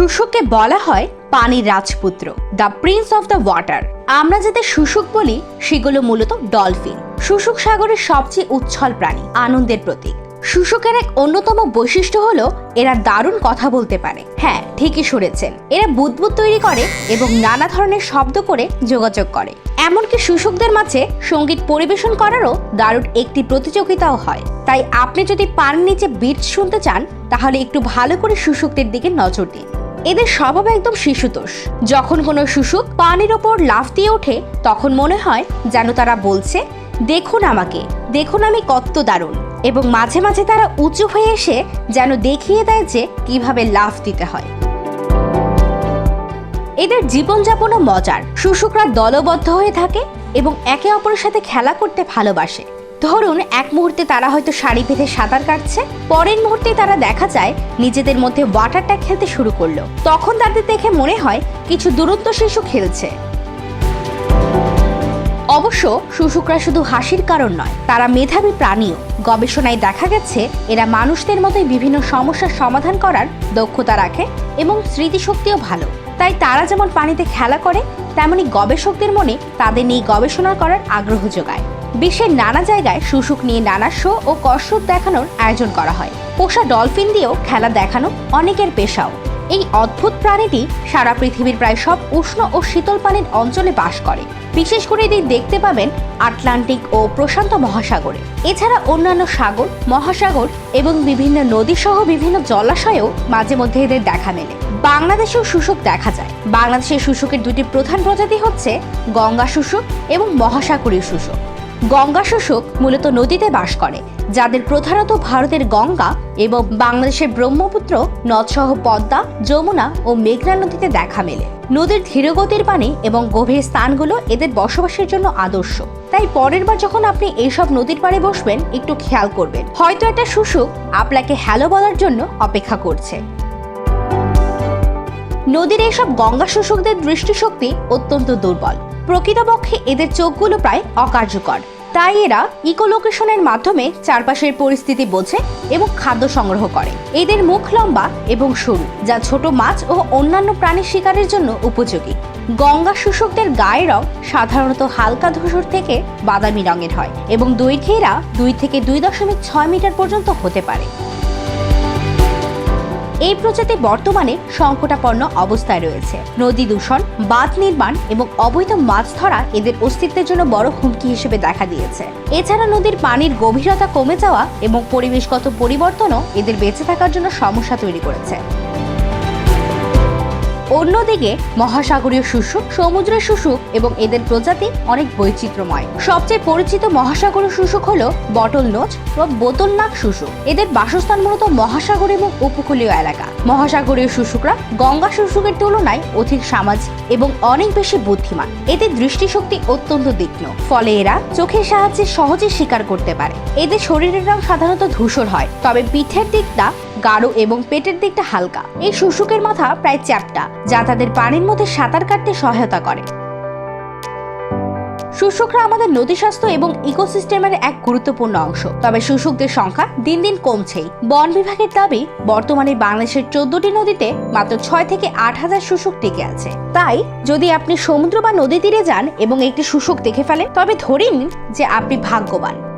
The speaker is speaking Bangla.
শুশুককে বলা হয় পানির রাজপুত্র, the prince of the water. আমরা যাতে শুশুক বলি, সেগুলো মূলত ডলফিন। শুশুক সাগরের সবচেয়ে উচ্ছল প্রাণী, আনন্দের প্রতীক। শুশুকের এক অন্যতম বৈশিষ্ট্য হলো, এরা দারুণ কথা বলতে পারে। হ্যাঁ ঠিকই শুনেছেন। এরা বুদবুদ তৈরি করে এবং নানা ধরনের শব্দ করে যোগাযোগ করে। এমনকি শুশুকদের মাঝে সংগীত পরিবেশন করারও দারুণ একটি প্রতিযোগিতাও হয়। তাই আপনি যদি পানির নিচে বিট শুনতে চান, তাহলে একটু ভালো করে শুশুকদের দিকে নজর দিন। এদের স্বভাব একদম শিশুতোষ। যখন কোনো শুশুক পানির ওপর লাফ দিয়ে ওঠে, তখন মনে হয় যেন তারা বলছে, দেখুন আমাকে, দেখুন আমি কত দারুণ। এবং মাঝে মাঝে তারা উঁচু হয়ে এসে যেন দেখিয়ে দেয় যে কীভাবে লাফ দিতে হয়। এদের জীবনযাপনও মজার। শুশুকরা দলবদ্ধ হয়ে থাকে এবং একে অপরের সাথে খেলা করতে ভালোবাসে। ধরুন, এক মুহূর্তে তারা হয়তো শাড়ি বেঁধে সাঁতার কাটছে, পরের মুহূর্তে তারা দেখা যায় নিজেদের মধ্যে ওয়াটার ট্যাগ খেলতে শুরু করল। তখন তাদের দেখে মনে হয় কিছু দূরত্ব শিশু খেলছে। অবশ্য শুশুকরা শুধু হাসির কারণ নয়, তারা মেধাবী প্রাণীও। গবেষণায় দেখা গেছে, এরা মানুষদের মতোই বিভিন্ন সমস্যার সমাধান করার দক্ষতা রাখে এবং স্মৃতিশক্তিও ভালো। তাই তারা যেমন পানিতে খেলা করে, তেমনি গবেষকদের মনে তাদের নিয়ে গবেষণা করার আগ্রহ যোগায়। বিশ্বের নানা জায়গায় শুশুক নিয়ে নানা শো ও কসরত দেখানোর আয়োজন করা হয়। পোষা ডলফিন দিয়েও খেলা দেখানো অনেকের পেশাও। এই অদ্ভুত প্রাণীটি সারা পৃথিবীর প্রায় সব উষ্ণ ও শীতল পানির অঞ্চলে বাস করে। বিশেষ করে এদের দেখতে পাবেন আটলান্টিক ও প্রশান্ত মহাসাগরে। এছাড়া অন্যান্য সাগর, মহাসাগর এবং বিভিন্ন নদী সহ বিভিন্ন জলাশয়েও মাঝে মধ্যে এদের দেখা মেলে। বাংলাদেশেও শুশুক দেখা যায়। বাংলাদেশের শুশুকের দুটি প্রধান প্রজাতি হচ্ছে গঙ্গা শুশুক এবং মহাসাগরীয় শুশুক গঙ্গা শুশুক মূলত নদীতে বাস করে, যাদের প্রধানত ভারতের গঙ্গা এবং বাংলাদেশের ব্রহ্মপুত্র, নদসহ পদ্মা, যমুনা ও মেঘনা নদীতে দেখা মেলে। নদীর ধীরগতির পানি এবং গভীর স্থানগুলো এদের বসবাসের জন্য আদর্শ। তাই পরের বার যখন আপনি এইসব নদীর পাড়ে বসবেন, একটু খেয়াল করবেন। হয়তো একটা শুশুক আপনাকে হ্যালো বলার জন্য অপেক্ষা করছে। নদীর এইসব গঙ্গা শুশুকদের দৃষ্টিশক্তি অত্যন্ত দুর্বল। প্রকৃতপক্ষে এদের চোখগুলো প্রায় অকার্যকর। তাই এরা ইকোলোকেশনের মাধ্যমে চারপাশের পরিস্থিতি বোঝে এবং খাদ্য সংগ্রহ করে। এদের মুখ লম্বা এবং সরু, যা ছোট মাছ ও অন্যান্য প্রাণী শিকারের জন্য উপযোগী। গঙ্গা শোষকদের গায়ের রং সাধারণত হালকা ধূসর থেকে বাদামি রঙের হয় এবং দৈর্ঘ্যে এরা দুই থেকে দুই দশমিক ছয় মিটার পর্যন্ত হতে পারে। এই প্রজাতি বর্তমানে সংকটাপন্ন অবস্থায় রয়েছে। নদী দূষণ, বাঁধ নির্মাণ এবং অবৈধ মাছ ধরা এদের অস্তিত্বের জন্য বড় হুমকি হিসেবে দেখা দিয়েছে। এছাড়া নদীর পানির গভীরতা কমে যাওয়া এবং পরিবেশগত পরিবর্তনও এদের বেঁচে থাকার জন্য সমস্যা তৈরি করেছে। অন্যদিকে মহাসাগরীয় শুশুক সমুদ্রের শুশুক এবং এদের প্রজাতি অনেক বৈচিত্র্যময়। সবচেয়ে পরিচিত মহাসাগরীয় শুশুক হলো বটল নোচ বা বোতল নাক শুশুক এদের বাসস্থান মূলত মহাসাগর এবং উপকূলীয় এলাকা। মহাসাগরীয় শুশুকরা গঙ্গা শুশুকের তুলনায় অধিক সামাজিক এবং অনেক বেশি বুদ্ধিমান। এদের দৃষ্টিশক্তি অত্যন্ত তীক্ষ্ণ। ফলে এরা চোখের সাহায্যে সহজে শিকার করতে পারে। এদের শরীরের রং সাধারণত ধূসর হয়, তবে পিঠের দিকটা গাঢ় এবং পেটের দিকটা হালকা। এই শুশুকের মাথা প্রায় চ্যাপ্টা, যা তাদের পানির মধ্যে সাঁতার কাটতে সহায়তা করে। শুশুকরা আমাদের নদী স্বাস্থ্য এবং ইকোসিস্টেমের এক গুরুত্বপূর্ণ অংশ। তবে শুশুকদের সংখ্যা দিন দিন কমছেই। বন বিভাগের দাবি, বর্তমানে বাংলাদেশের চোদ্দটি নদীতে মাত্র ছয় থেকে আট হাজার শুশুক টিকে আছে। তাই, যদি আপনি সমুদ্র বা নদী তীরে যান এবং একটি শুশুক দেখে ফেলেন, তবে ধরে নিন যে আপনি ভাগ্যবান।